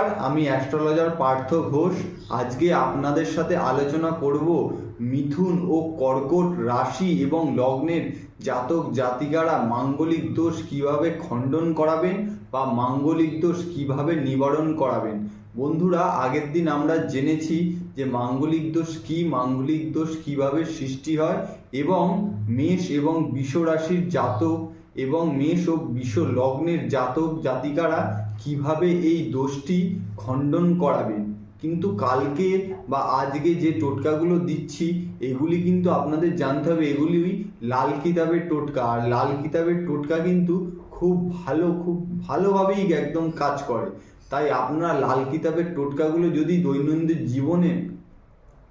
নমস্কার, আমি অ্যাস্ট্রোলজার পার্থ ঘোষ। আজকে আপনাদের সাথে আলোচনা করব মিথুন ও কর্কট রাশি এবং লগ্নের জাতক জাতিকারা মাঙ্গলিক দোষ কীভাবে খণ্ডন করাবেন বা মাঙ্গলিক দোষ কীভাবে নিবারণ করাবেন। বন্ধুরা, আগের দিন আমরা জেনেছি যে মাঙ্গলিক দোষ কি, মাঙ্গলিক দোষ কীভাবে সৃষ্টি হয় এবং মেষ এবং বৃষ রাশির জাতক এবং মেষ ও বৃষ লগ্নের জাতক জাতিকারা কীভাবে এই দোষটি খণ্ডন করাবেন? কিন্তু কালকে বা আজকে যে টোটকাগুলো দিচ্ছি, এগুলি কিন্তু আপনাদের জানতে হবে এগুলি লাল কিতাবের টোটকা। আর লাল কিতাবের টোটকা কিন্তু খুব ভালো, খুব ভালোভাবেই একদম কাজ করে। তাই আপনারা লাল কিতাবের টোটকাগুলো যদি দৈনন্দিন জীবনে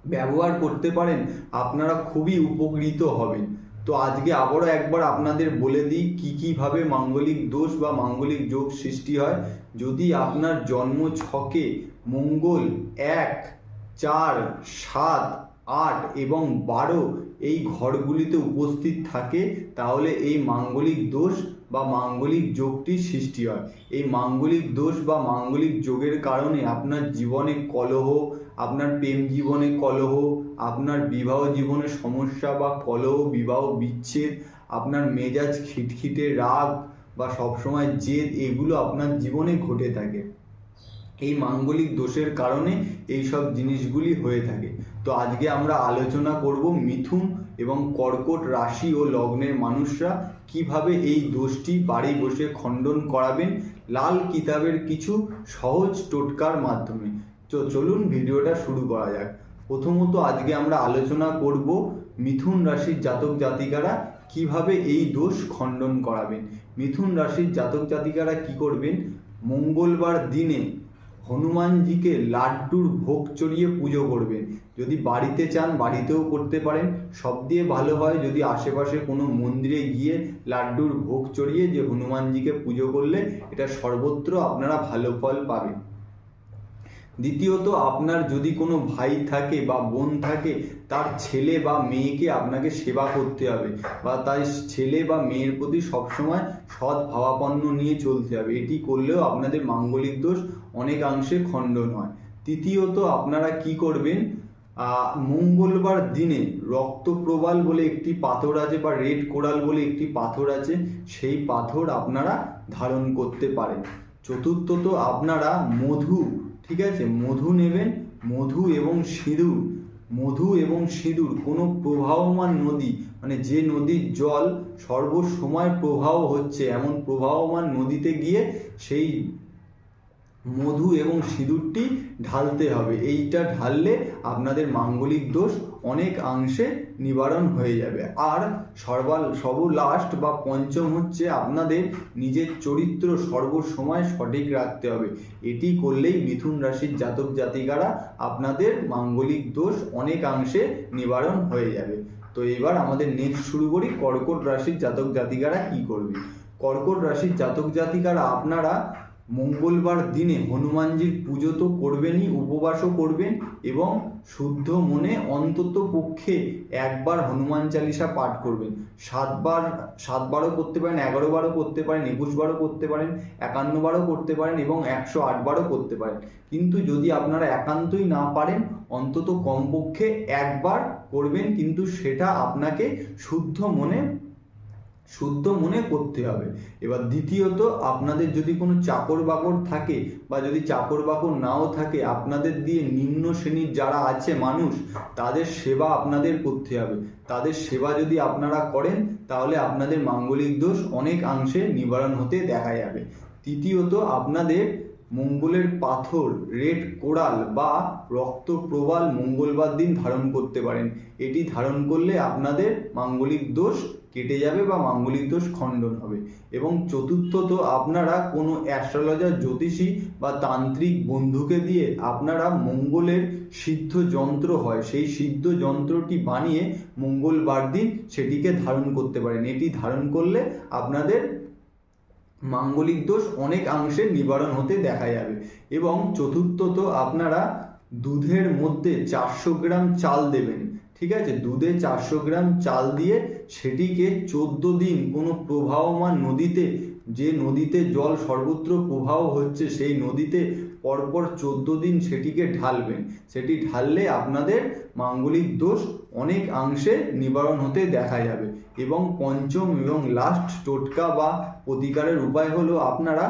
ব্যবহার করতে পারেন, আপনারা খুবই উপকৃত হবেন। তো আজকে আবারও একবার আপনাদের বলে দিই কী কীভাবে মাঙ্গলিক দোষ বা মাঙ্গলিক যোগ সৃষ্টি হয়। যদি আপনার জন্ম ছকে মঙ্গল এক, চার, সাত আট এবং বারো এই ঘরগুলিতে উপস্থিত থাকে, তাহলে এই মাঙ্গলিক দোষ বা মাঙ্গলিক যোগটি সৃষ্টি হয়। এই মাঙ্গলিক দোষ বা মাঙ্গলিক যোগের কারণে আপনার জীবনে কলহ, আপনার প্রেম জীবনে কলহ, আপনার বিবাহ জীবনে সমস্যা বা কলহ, বিবাহ বিচ্ছেদ, আপনার মেজাজ খিটখিটে, রাগ বা সবসময় জেদ, এগুলো আপনার জীবনে ঘটে থাকে। এই মাঙ্গলিক দোষের কারণে এই সব জিনিসগুলি হয়ে থাকে। তো আজকে আমরা আলোচনা করব মিথুন এবং কর্কট রাশি ও লগ্নের মানুষরা কীভাবে এই দোষটি বাড়ি বসে খণ্ডন করাবেন লাল কিতাবের কিছু সহজ টোটকার মাধ্যমে। তো চলুন ভিডিওটা শুরু করা যাক। প্রথমত আজকে আমরা আলোচনা করব মিথুন রাশির জাতক জাতিকারা কীভাবে এই দোষ খণ্ডন করাবেন। মিথুন রাশির জাতক জাতিকারা কি করবেন? মঙ্গলবার দিনে হনুমানজিকে লাড্ডুর ভোগ চড়িয়ে পুজো করবেন। যদি বাড়িতে চান, বাড়িতেও করতে পারেন। সব দিয়ে ভালো হয় যদি আশেপাশে কোনো মন্দিরে গিয়ে লাড্ডুর ভোগ চড়িয়ে যে হনুমানজিকে পুজো করলে, এটা সর্বত্র আপনারা ভালো ফল পাবেন। দ্বিতীয়ত, আপনার যদি কোনো ভাই থাকে বা বোন থাকে, তার ছেলে বা মেয়েকে আপনাকে সেবা করতে হবে বা তার ছেলে বা মেয়ের প্রতি সবসময় সৎ ভাবাপন্ন নিয়ে চলতে হবে। এটি করলেও আপনাদের মাঙ্গলিক দোষ অনেকাংশে খণ্ডন হয় তৃতীয়ত, আপনারা কি করবেন? মঙ্গলবার দিনে রক্তপ্রবাল বলে একটি পাথর আছে বা রেড কোরাল বলে একটি পাথর আছে, সেই পাথর আপনারা ধারণ করতে পারেন। চতুর্থত, আপনারা মধু ঠিক আছে? মধু নেবেন, মধু এবং সিঁদুর, মধু এবং সিঁদুর, কোনো প্রবাহমান নদী মানে যে নদীর জল সর্বসময় প্রবাহ হচ্ছে, এমন প্রবাহমান নদীতে গিয়ে সেই মধু এবং সিঁদুরটি ঢালতে হবে। এইটা ঢাললে আপনাদের মাঙ্গলিক দোষ অনেক অংশে নিবারণ হয়ে যাবে। আর সর্বাল সর্ব লাস্ট বা পঞ্চম হচ্ছে আপনাদের নিজের চরিত্র সর্বসময় সঠিক রাখতে হবে। এটি করলেই মিথুন রাশির জাতক জাতিকারা আপনাদের মাঙ্গলিক দোষ অনেকাংশে নিবারণ হয়ে যাবে। তো এবার আমাদের নেক্সট শুরু করি। কর্কট রাশির জাতক জাতিকারা কি করবে? কর্কট রাশির জাতক জাতিকারা আপনারা মঙ্গলবার দিনে হনুমানজির পুজো তো করবেনই, উপবাসও করবেন এবং শুদ্ধ মনে অন্তত পক্ষে একবার হনুমান চালিসা পাঠ করবেন। সাতবার, সাতবারও করতে পারেন এগারো বারও করতে পারেন একুশ বারও করতে পারেন একান্ন বারও করতে পারেন এবং একশো আটবারও করতে পারেন। কিন্তু যদি আপনারা একান্তই না পারেন, অন্তত কমপক্ষে একবার করবেন, কিন্তু সেটা আপনাকে শুদ্ধ মনে শুদ্ধ মনে করতে হবে। এবার দ্বিতীয়ত, আপনাদের যদি কোনো চাকর বাকর থাকে বা যদি চাকর বাকর নাও থাকে, আপনাদের দিয়ে নিম্ন শ্রেণির যারা আছে মানুষ, তাদের সেবা আপনাদের করতে হবে। তাদের সেবা যদি আপনারা করেন, তাহলে আপনাদের মাঙ্গলিক দোষ অনেক অংশে নিবারণ হতে দেখা যাবে। তৃতীয়ত, আপনাদের মঙ্গলের পাথর, রেড কোরাল বা রক্ত প্রবাল মঙ্গলবার দিন ধারণ করতে পারেন। এটি ধারণ করলে আপনাদের মাঙ্গলিক দোষ কেটে যাবে বা মাঙ্গলিক দোষ খণ্ডন হবে। এবং চতুর্থত, আপনারা কোনো অ্যাস্ট্রোলজার জ্যোতিষী বা তান্ত্রিক বন্ধুকে দিয়ে আপনারা মঙ্গলের সিদ্ধ যন্ত্র হয়। সেই সিদ্ধ যন্ত্রটি বানিয়ে মঙ্গলবার দিন সেটিকে ধারণ করতে পারেন। এটি ধারণ করলে আপনাদের মাঙ্গলিক দোষ অনেক অংশে নিবারণ হতে দেখা যাবে। এবং চতুর্থত, আপনারা দুধের মধ্যে চারশো গ্রাম চাল দেবেন। ঠিক আছে? দুধে চারশো গ্রাম চাল দিয়ে সেটিকে চোদ্দ দিন কোনো প্রবাহমান নদীতে, যে নদীতে জল সর্বত্র প্রবাহ হচ্ছে সেই নদীতে পরপর চোদ্দ দিন সেটিকে ঢালবেন। সেটি ঢাললে আপনাদের মাঙ্গলিক দোষ অনেক অংশে নিবারণ হতে দেখা যাবে। এবং পঞ্চম এবং লাস্ট টোটকা বা প্রতিকারের উপায় হলো আপনারা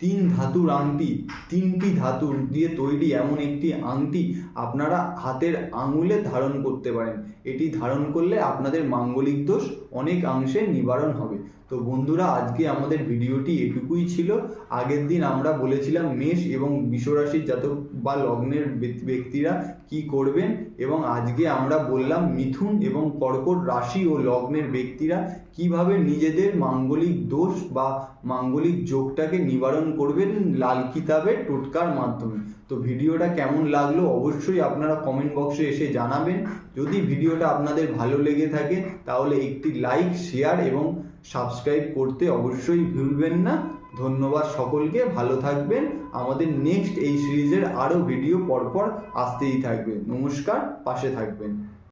তিন ধাতুর আংটি, তিনটি ধাতু দিয়ে তৈরি এমন একটি আংটি আপনারা হাতের আঙুলে ধারণ করতে পারেন। এটি ধারণ করলে আপনাদের মাঙ্গলিক দোষ অনেকাংশে নিবারণ হবে। তো বন্ধুরা, আজকে আমাদের ভিডিওটি এটুকুই ছিল। আগের দিন আমরা বলেছিলাম মেষ এবং বিশ্বরাশির জাতক বা লগ্নের ব্যক্তি- ব্যক্তিরা কি করবেন এবং আজকে আমরা বললাম মিথুন এবং কর্কট রাশি ও লগ্নের ব্যক্তিরা কীভাবে নিজেদের মাঙ্গলিক দোষ বা মাঙ্গলিক যোগটাকে নিবারণ করবেন লাল কিতাবে টোটকার মাধ্যমে। তো ভিডিওটা কেমন লাগল অবশ্যই আপনারা কমেন্ট বক্সে এসে জানাবেন। যদি ভিডিওটা আপনাদের ভালো লেগে থাকে তাহলে একটি লাইক শেয়ার এবং সাবস্ক্রাইব করতে অবশ্যই ভুলবেন না। ধন্যবাদ সকলকে, ভালো থাকবেন। আমাদের নেক্সট এই সিরিজের আরও ভিডিও পরপর আসতেই থাকবে। নমস্কার, পাশে থাকবেন।